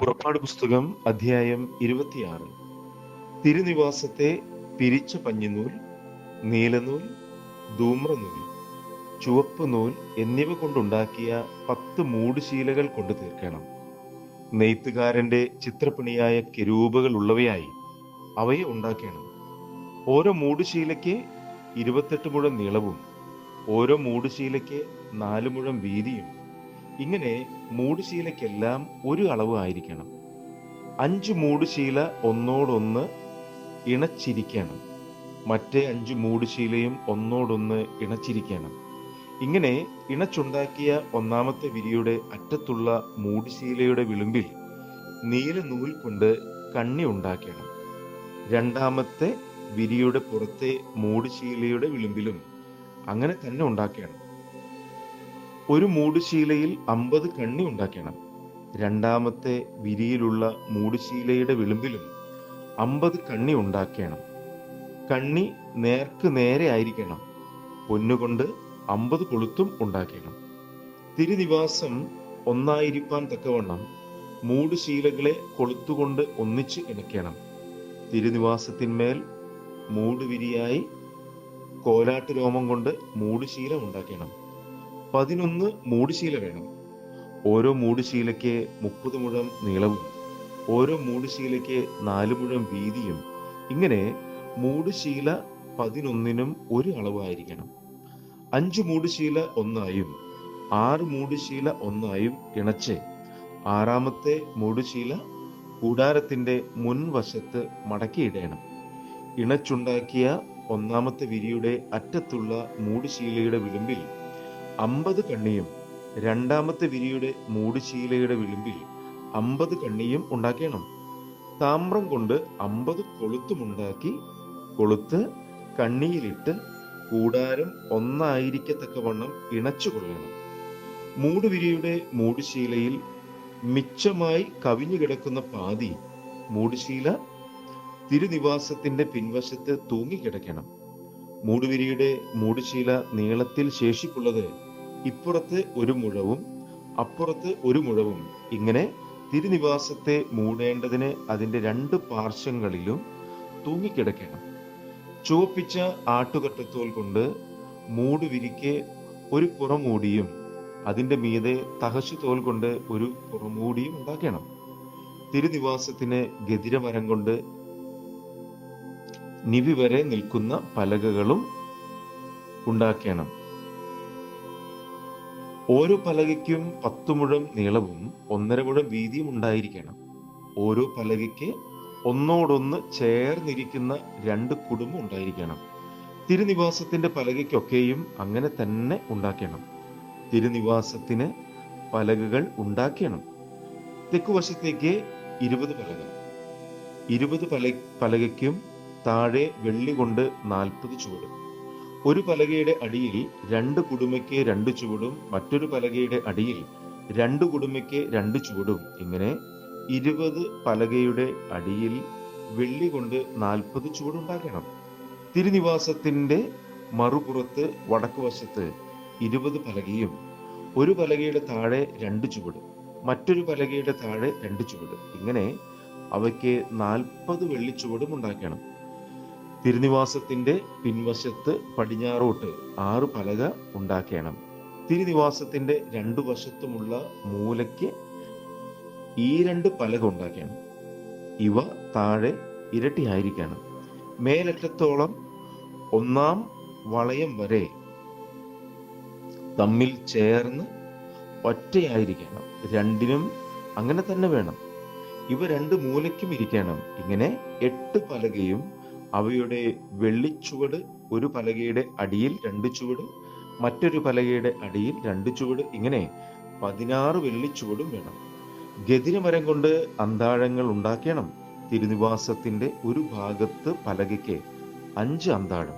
പുറപ്പാട് പുസ്തകം അധ്യായം ഇരുപത്തിയാറ്. തിരുനിവാസത്തെ പിരിച്ച പഞ്ഞിനൂൽ നീലനൂൽ ധൂമ്രനൂൽ ചുവപ്പ് നൂൽ എന്നിവ കൊണ്ടുണ്ടാക്കിയ പത്ത് മൂടുശീലകൾ കൊണ്ട് തീർക്കണം. നെയ്ത്തുകാരന്റെ ചിത്രപ്പണിയായ കെരൂപകൾ ഉള്ളവയായി അവയെ ഉണ്ടാക്കണം. ഓരോ മൂടുശീലയ്ക്ക് ഇരുപത്തെട്ട് മുഴം നീളവും ഓരോ മൂടുശീലയ്ക്ക് നാല് മുഴം വീതിയും ഇങ്ങനെ മൂടുശീലയ്ക്കെല്ലാം ഒരു അളവ് ആയിരിക്കണം. അഞ്ച് മൂടുശീല ഒന്നോടൊന്ന് ഇണച്ചിരിക്കണം. മറ്റേ അഞ്ച് മൂടുശീലയും ഒന്നോടൊന്ന് ഇണച്ചിരിക്കണം. ഇങ്ങനെ ഇണച്ചുണ്ടാക്കിയ ഒന്നാമത്തെ വിരിയുടെ അറ്റത്തുള്ള മൂടുശീലയുടെ വിളിമ്പിൽ നീല നൂൽ കൊണ്ട് കണ്ണി ഉണ്ടാക്കണം. രണ്ടാമത്തെ വിരിയുടെ പുറത്തെ മൂടുശീലയുടെ വിളിമ്പിലും അങ്ങനെ തന്നെ ഉണ്ടാക്കണം. ഒരു മൂടുശീലയിൽ അമ്പത് കണ്ണി ഉണ്ടാക്കണം. രണ്ടാമത്തെ വിരിയിലുള്ള മൂടുശീലയുടെ വിളിമ്പിലും അമ്പത് കണ്ണി ഉണ്ടാക്കണം. കണ്ണി നേർക്ക് നേരെ ആയിരിക്കണം. പൊന്നുകൊണ്ട് അമ്പത് കൊളുത്തും ഉണ്ടാക്കണം. തിരുനിവാസം ഒന്നായിരിക്കാൻ തക്കവണ്ണം മൂടുശീലകളെ കൊളുത്തുകൊണ്ട് ഒന്നിച്ച് ഇണക്കണം. തിരുനിവാസത്തിന്മേൽ മൂടുവിരിയായി കോലാട്ട് രോമം കൊണ്ട് മൂടുശീല ഉണ്ടാക്കണം. പതിനൊന്ന് മൂടിശീല വേണം. ഓരോ മൂടുശീലയ്ക്ക് മുപ്പത് മുഴം നീളവും ഓരോ മൂടുശീലയ്ക്ക് നാല് മുഴം വീതിയും. ഇങ്ങനെ മൂടുശീല പതിനൊന്നിനും ഒരു അളവായിരിക്കണം. അഞ്ച് മൂടുശീല ഒന്നായും ആറ് മൂടുശീല ഒന്നായും ഇണച്ച് ആറാമത്തെ മൂടുശീല കൂടാരത്തിന്റെ മുൻവശത്ത് മടക്കിയിടേണം. ഇണച്ചുണ്ടാക്കിയ ഒന്നാമത്തെ വിരിയുടെ അറ്റത്തുള്ള മൂടുശീലയുടെ വിളിമ്പിൽ അമ്പത് കണ്ണിയും രണ്ടാമത്തെ വിരിയുടെ മൂടുശീലയുടെ വിളിമ്പിൽ അമ്പത് കണ്ണിയും ഉണ്ടാക്കണം. താമ്രം കൊണ്ട് അമ്പത് കൊളുത്തുമുണ്ടാക്കി കൊളുത്ത് കണ്ണിയിലിട്ട് കൂടാരം ഒന്നായിരിക്കത്തക്കവണ്ണം ഇണച്ചുകൊള്ളണം മൂടുവിരിയുടെ മൂടുശീലയിൽ മിച്ചമായി കവിഞ്ഞു കിടക്കുന്ന പാതി മൂടുശീല തിരുനിവാസത്തിന്റെ പിൻവശത്ത് തൂങ്ങിക്കിടക്കണം. മൂടുവിരിയുടെ മൂടുശീല നീളത്തിൽ ശേഷിപ്പുള്ളത് ഇപ്പുറത്ത് ഒരു മുഴവും അപ്പുറത്ത് ഒരു മുഴവും. ഇങ്ങനെ തിരുനിവാസത്തെ മൂടേണ്ടതിന് അതിന്റെ രണ്ട് പാർശ്വങ്ങളിലും തൂങ്ങിക്കിടക്കണം. ചുവപ്പിച്ച ആട്ടുകട്ടത്തോൽ കൊണ്ട് മൂടുവിരിക്ക് ഒരു പുറമൂടിയും അതിന്റെ മീതെ തഹശു തോൽ കൊണ്ട് ഒരു പുറമൂടിയും ഉണ്ടാക്കണം. തിരുനിവാസത്തിന് ഗതിരമരം കൊണ്ട് നിവി വരെ നിൽക്കുന്ന പലകകളും ഉണ്ടാക്കണം. ഓരോ പലകയ്ക്കും പത്ത് മുഴം നീളവും ഒന്നര മുഴം വീതിയും ഉണ്ടായിരിക്കണം. ഓരോ പലകയ്ക്ക് ഒന്നോടൊന്ന് ചേർന്നിരിക്കുന്ന രണ്ട് കുടുംബം ഉണ്ടായിരിക്കണം. തിരുനിവാസത്തിന്റെ പലകയ്ക്കൊക്കെയും അങ്ങനെ തന്നെ ഉണ്ടാക്കണം. തിരുനിവാസത്തിന് പലകകൾ ഉണ്ടാക്കണം. തെക്കുവശത്തേക്ക് ഇരുപത് പലക. ഇരുപത് പല പലകയ്ക്കും താഴെ വെള്ളി കൊണ്ട് നാൽപ്പത് ചുവട്. ഒരു പലകയുടെ അടിയിൽ രണ്ട് കുടുമയ്ക്ക് രണ്ട് ചുവടും മറ്റൊരു പലകയുടെ അടിയിൽ രണ്ട് കുടുമയ്ക്ക് രണ്ട് ചുവടും. ഇങ്ങനെ ഇരുപത് പലകയുടെ അടിയിൽ വെള്ളി കൊണ്ട് നാൽപ്പത് ചുവടുണ്ടാക്കണം തിരുനിവാസത്തിന്റെ മറുപുറത്ത് വടക്കുവശത്ത് ഇരുപത് പലകയും ഒരു പലകയുടെ താഴെ രണ്ട് ചുവട് മറ്റൊരു പലകയുടെ താഴെ രണ്ട് ചുവട്. ഇങ്ങനെ അവയ്ക്ക് നാൽപ്പത് വെള്ളിച്ചുവടും ഉണ്ടാക്കണം. തിരുനിവാസത്തിന്റെ പിൻവശത്ത് പടിഞ്ഞാറോട്ട് ആറ് പലക ഉണ്ടാക്കണം. തിരുനിവാസത്തിന്റെ രണ്ടു വശത്തുമുള്ള മൂലയ്ക്ക് ഈ രണ്ട് പലക ഉണ്ടാക്കണം. ഇവ താഴെ ഇരട്ടിയായിരിക്കണം മേലറ്റത്തോളം ഒന്നാം വളയം വരെ തമ്മിൽ ചേർന്ന് ഒറ്റയായിരിക്കണം. രണ്ടിനും അങ്ങനെ തന്നെ വേണം. ഇവ രണ്ട് മൂലയ്ക്കും ഇരിക്കണം. ഇങ്ങനെ എട്ട് പലകയും അവയുടെ വെള്ളിച്ചുവട് ഒരു പലകയുടെ അടിയിൽ രണ്ട് ചുവട് മറ്റൊരു പലകയുടെ അടിയിൽ രണ്ട് ചുവട്. ഇങ്ങനെ പതിനാറ് വെള്ളിച്ചുവടും വേണം. ഗതിരമരം കൊണ്ട് അന്താഴങ്ങൾ ഉണ്ടാക്കണം. തിരുനിവാസത്തിന്റെ ഒരു ഭാഗത്ത് പലകയ്ക്ക് അഞ്ച് അന്താഴം.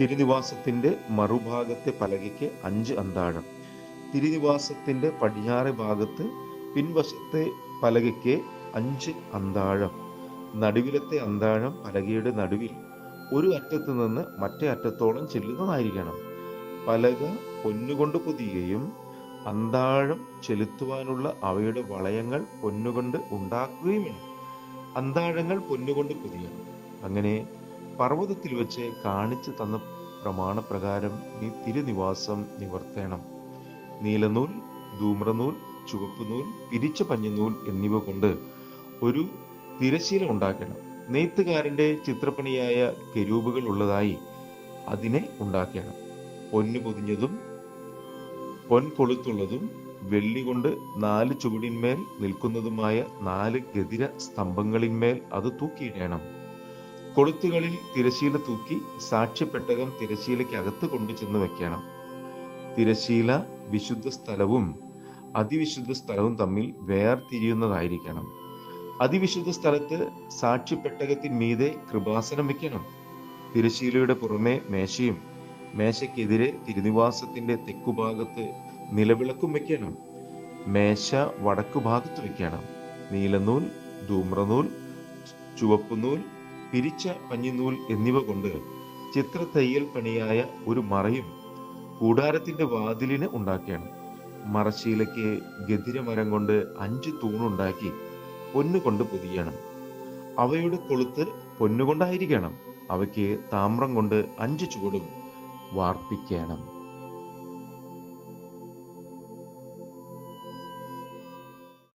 തിരുനിവാസത്തിന്റെ മറുഭാഗത്തെ പലകയ്ക്ക് അഞ്ച് അന്താഴം. തിരുനിവാസത്തിന്റെ പടിഞ്ഞാറെ ഭാഗത്ത് പിൻവശത്തെ പലകയ്ക്ക് അഞ്ച് അന്താഴം. നടുവിലത്തെ അന്താഴം പലകയുടെ നടുവിൽ ഒരു അറ്റത്ത് നിന്ന് മറ്റേ അറ്റത്തോളം ചെല്ലുന്നതായിരിക്കണം. പലക പൊന്നുകൊണ്ട് പൊതിയുകയും അന്താഴം ചെലുത്തുവാനുള്ള അവയുടെ വളയങ്ങൾ പൊന്നുകൊണ്ട് ഉണ്ടാക്കുകയും വേണം അന്താഴങ്ങൾ പൊന്നുകൊണ്ട് പൊതിയണം. അങ്ങനെ പർവതത്തിൽ വെച്ച് കാണിച്ചു തന്ന പ്രമാണപ്രകാരം നീ തിരുനിവാസം നിവർത്തേണം. നീലനൂൽ ധൂമ്രനൂൽ ചുവപ്പുനൂൽ പിരിച്ച പഞ്ഞിനൂൽ എന്നിവ കൊണ്ട് ഒരു തിരശീല ഉണ്ടാക്കണം. നെയ്ത്തുകാരന്റെ ചിത്രപ്പണിയായ കെരൂപുകൾ ഉള്ളതായി അതിനെ ഉണ്ടാക്കണം പൊന്നു പൊതിഞ്ഞതും പൊൻകൊളുത്തുള്ളതും വെള്ളി കൊണ്ട് നാല് ചുവടിന്മേൽ നിൽക്കുന്നതുമായ നാല് ഗതിര സ്തംഭങ്ങളിന്മേൽ അത് തൂക്കിയിടണം കൊളുത്തുകളിൽ തിരശീല തൂക്കി സാക്ഷ്യപ്പെട്ടകം തിരശീലയ്ക്ക് അകത്ത് കൊണ്ടുചെന്ന് വെക്കണം. തിരശീല വിശുദ്ധ സ്ഥലവും അതിവിശുദ്ധ സ്ഥലവും തമ്മിൽ വേർതിരിയുന്നതായിരിക്കണം. അതിവിശുദ്ധ സ്ഥലത്ത് സാക്ഷിപ്പെട്ടകത്തിന്മീതെ കൃപാസനം വെക്കണം തിരശീലയുടെ പുറമെ മേശയും മേശയ്ക്കെതിരെ തിരുനിവാസത്തിന്റെ തെക്കുഭാഗത്ത് നിലവിളക്കും വെക്കണം മേശ വടക്കു ഭാഗത്ത് വെക്കണം നീലനൂൽ ധൂമ്രനൂൽ ചുവപ്പുനൂൽ പിരിച്ച പഞ്ഞിനൂൽ എന്നിവ കൊണ്ട് ചിത്രത്തയ്യൽ പണിയായ ഒരു മറയും കൂടാരത്തിന്റെ വാതിലിന് ഉണ്ടാക്കണം. മറശീലയ്ക്ക് ഗതിരമരം കൊണ്ട് അഞ്ച് തൂണുണ്ടാക്കി പൊന്നുകൊണ്ട് പൊതിയണം. അവയുടെ കൊളുത്ത് പൊന്നുകൊണ്ടായിരിക്കണം അവയ്ക്ക് താമ്രം കൊണ്ട് അഞ്ച് ചുവടും വാർപ്പിക്കണം.